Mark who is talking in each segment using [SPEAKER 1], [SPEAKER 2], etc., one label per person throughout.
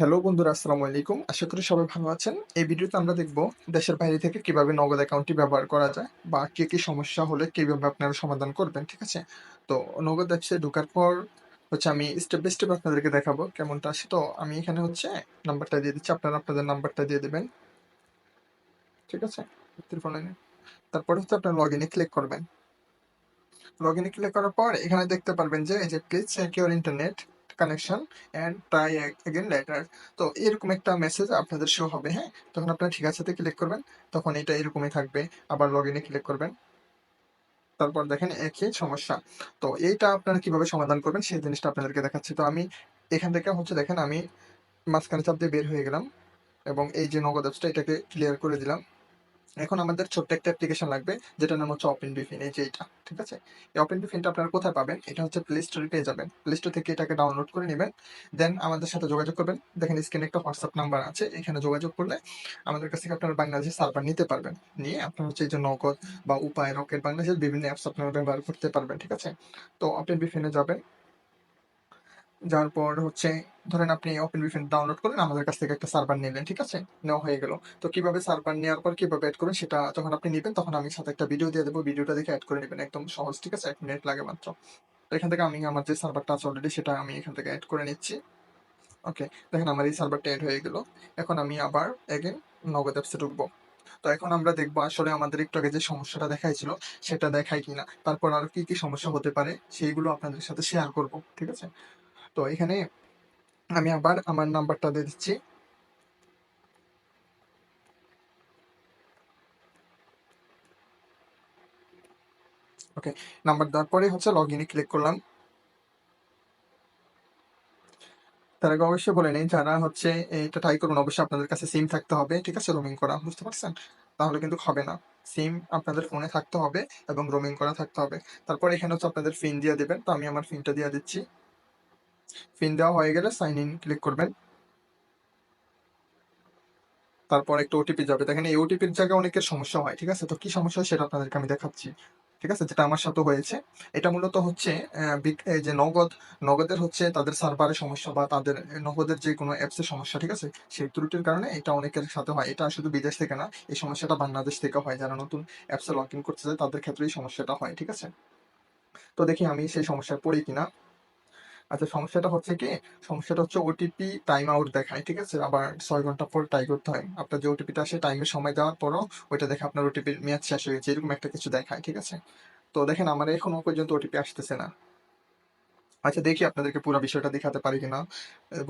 [SPEAKER 1] Hello বন্ধুরা, আসসালামু আলাইকুম। আশা করি সবাই ভালো আছেন। এই ভিডিওতে আমরা দেখব দেশের বাইরে থেকে কীভাবে নগদ অ্যাকাউন্টটি ব্যবহার করা যায় বা কি কি সমস্যা হলে কীভাবে আপনারা সমাধান করবেন, ঠিক আছে? তো নগদ অ্যাপসে ঢোকার পর হচ্ছে আমি স্টেপ বাই স্টেপ আপনাদেরকে দেখাবো কেমনটা আসে তো আমি এখানে হচ্ছে নাম্বারটা দিয়ে দিচ্ছি, আপনারা আপনাদের নাম্বারটা দিয়ে দেবেন, ঠিক আছে? ত্রিফোনে তারপরে হচ্ছে আপনার লগ ইনে ক্লিক করবেন। লগ ইনে ক্লিক করার পর এখানে দেখতে পারবেন যে, এই যে please check your internet connection and try again later তো এরকম একটা মেসেজ আপনাদের শো হবে হ্যাঁ? তখন আপনারা ঠিক আছে ক্লিক করবেন, তখন এটা এরকমই থাকবে। আবার লগ ইনে ক্লিক করবেন। তারপর দেখেন একই সমস্যা। তো এইটা আপনারা কীভাবে সমাধান করবেন, সেই জিনিসটা আপনাদেরকে দেখাচ্ছি। তো আমি এখান থেকে হচ্ছে দেখেন, আমি মাঝখানে চাপ দিয়ে বের হয়ে গেলাম এবং এই যে নগদ অ্যাপসটা এটাকে ক্লিয়ার করে দিলাম। এখন আমাদের ছোট্ট একটা অ্যাপ্লিকেশন লাগবে, যেটার নাম হচ্ছে ওপেন বিফিন এই যে এটা, ঠিক আছে? এই ওপেন বিফিনটা আপনারা কোথায় পাবেন? এটা হচ্ছে প্লে স্টোরে পেয়ে যাবেন। প্লে স্টোর থেকে এটাকে ডাউনলোড করে নেবেন দেন আমাদের সাথে যোগাযোগ করবেন। দেখেন স্ক্রিনে একটা হোয়াটসঅ্যাপ নাম্বার আছে, এখানে যোগাযোগ করলে আমাদের কাছ থেকে আপনারা বাংলাদেশের সার্ভার নিতে পারবেন। নিয়ে আপনার হচ্ছে এই যে নগদ বা উপায়, রকেট বাংলাদেশের বিভিন্ন অ্যাপস আপনারা ব্যবহার করতে পারবেন, ঠিক আছে? তো ওপেন বিফিনে যাবেন যাওয়ার পর হচ্ছে, ধরেন আপনি ওপেন বিফিন ডাউনলোড করলেন আমাদের কাছ থেকে একটা সার্ভার নিলেন, ঠিক আছে? নেওয়া হয়ে গেল। তো কীভাবে সার্ভার নেওয়ার পর কীভাবে অ্যাড করবেন সেটা যখন আপনি নেবেন, তখন আমি সাথে একটা ভিডিও দিয়ে দেবো। ভিডিওটা দেখে অ্যাড করে নেবেন, একদম সহজ, ঠিক আছে? এক মিনিট লাগে মাত্র। এখান থেকে আমি আমার যে সার্ভারটা আছে অলরেডি সেটা আমি এখান থেকে অ্যাড করে নিচ্ছি। ওকে দেখেন আমার এই সার্ভারটা অ্যাড হয়ে গেল। এখন আমি আবার এগেন নগদ অ্যাপসে ঢুকবো। তো এখন আমরা দেখব আসলে আমাদের একটু আগে যে সমস্যাটা দেখাইছিল, সেটা দেখায় কিনা। তারপর আর কি কি সমস্যা হতে পারে, সেইগুলো আপনাদের সাথে শেয়ার করব, ঠিক আছে? তো এখানে আমি আবার আমার নাম্বারটা দিয়ে দিচ্ছি। ওকে নাম্বার দেওয়ার পরে হচ্ছে লগ ইনে ক্লিক করলাম। তার আগে অবশ্যই বলে নেই, যারা হচ্ছে এটা ট্রাই করুন, অবশ্যই আপনাদের কাছে সিম থাকতে হবে, ঠিক আছে? রোমিং করা, বুঝতে পারছেন? তাহলে কিন্তু হবে না। সিম আপনাদের ফোনে থাকতে হবে এবং রোমিং করা থাকতে হবে। তারপর এখানে হচ্ছে আপনাদের ফিন দিয়ে দেবেন, তো আমি আমার ফিনটা দিয়ে দিচ্ছি। ফিন দেওয়া হয়ে গেলে সাইন ইন ক্লিক করবেন। তারপর একটা ওটিপি যাবে। দেখেন এই ওটিপির জায়গায় অনেকের সমস্যা হয়, ঠিক আছে? তো কি সমস্যা সেটা আপনাদেরকে আমি দেখাচ্ছি, ঠিক আছে? যেটা আমার সাথে হয়েছে। এটা মূলত হচ্ছে যে নগদ, নগদের হচ্ছে তাদের সার্ভারের সমস্যা বা তাদের নগদের যে কোনো অ্যাপসের সমস্যা, ঠিক আছে? সেই ত্রুটির কারণে এটা অনেকের সাথে হয়। এটা শুধু বিদেশ থেকে না, এই সমস্যাটা বাংলাদেশ থেকে হয়। যারা নতুন অ্যাপসে লগ ইন করতে চায়, তাদের ক্ষেত্রে এই সমস্যাটা হয়, ঠিক আছে? তো দেখি আমি সেই সমস্যায় পড়ি কিনা। আচ্ছা সমস্যাটা হচ্ছে কি? সমস্যাটা হচ্ছে ওটিপি টাইম আউট দেখায়, ঠিক আছে? আবার ছয় ঘণ্টা পর ট্রাই করতে হয়। আপনার যে ওটিপিটা আসে টাইমের সময় দেওয়ার পরও ওইটা দেখে আপনার ওটিপির মেয়াদ শেষ হয়ে গেছে, এরকম একটা কিছু দেখায়, ঠিক আছে? তো দেখেন, আমার এখনও পর্যন্ত ওটিপি আসতেছে না। আচ্ছা দেখি আপনাদেরকে পুরো বিষয়টা দেখাতে পারি কিনা।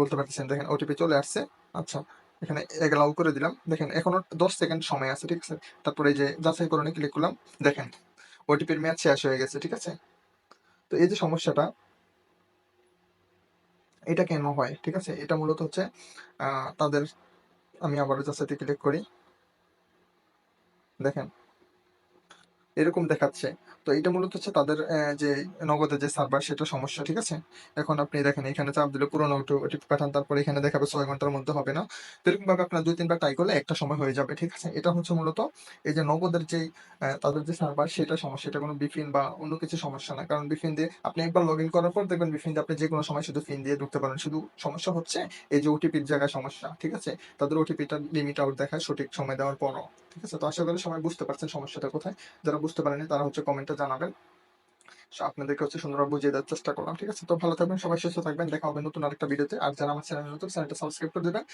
[SPEAKER 1] বলতে পারতেছেন, দেখেন ওটিপি চলে আসছে। আচ্ছা এখানে এগালাও করে দিলাম। দেখেন, এখনও দশ সেকেন্ড সময় আছে, ঠিক আছে? তারপরে যে যাচাই করে ক্লিক করলাম। দেখেন ওটিপির মেয়াদ শেষ হয়ে গেছে, ঠিক আছে? তো এই যে সমস্যাটা এটা কেন হয়? ঠিক আছে? এটা মূলত হচ্ছে তাদের, আমি আবারও যাচাইতে ক্লিক করি। দেখেন। এরকম দেখাচ্ছে। তো এটা মূলত হচ্ছে তাদের যে নগদের যে সার্ভার সেটা সমস্যা, ঠিক আছে? এখন আপনি দেখেন এখানে চাপ দিলে পুরোনো ওটিপি পাঠান তারপর এখানে দেখাবে ছয় ঘণ্টার মধ্যে হবে না। তো এরকম ভাবে আপনার দুই, তিনবার ট্রাই করলে একটা সময় হয়ে যাবে, ঠিক আছে? এটা হচ্ছে মূলত এই যে নগদের যে তাদের যে সার্ভার সেটা সমস্যা, এটা কোনো বিফিন বা অন্য কিছু সমস্যা না। কারণ বিফিন দিয়ে আপনি একবার লগ ইন করার পর দেখবেন বিফিন দিয়ে আপনি যে কোনো সময় শুধু ফিন দিয়ে ঢুকতে পারেন। শুধু সমস্যা হচ্ছে এই যে ওটিপির জায়গায় সমস্যা, ঠিক আছে? তাদের ওটিপিটা লিমিট আউট দেখায় সঠিক সময় দেওয়ার পরও, ঠিক আছে? তো আশা করি সবাই বুঝতে পারছেন সমস্যাটা কোথায়। যারা বুঝতে পারেনি তারা হচ্ছে কমেন্টে জানাবেন। সো আপনাদেরকে হচ্ছে সুন্দরভাবে বুঝিয়ে দেওয়ার চেষ্টা করলাম, ঠিক আছে? তো ভালো থাকবেন, সবাই সুস্থ থাকবেন, দেখা হবে নতুন আরেকটা ভিডিওতে। আর যারা আমার চ্যানেল নতুন, চ্যানেলটা সাবস্ক্রাইব করে দেবেন।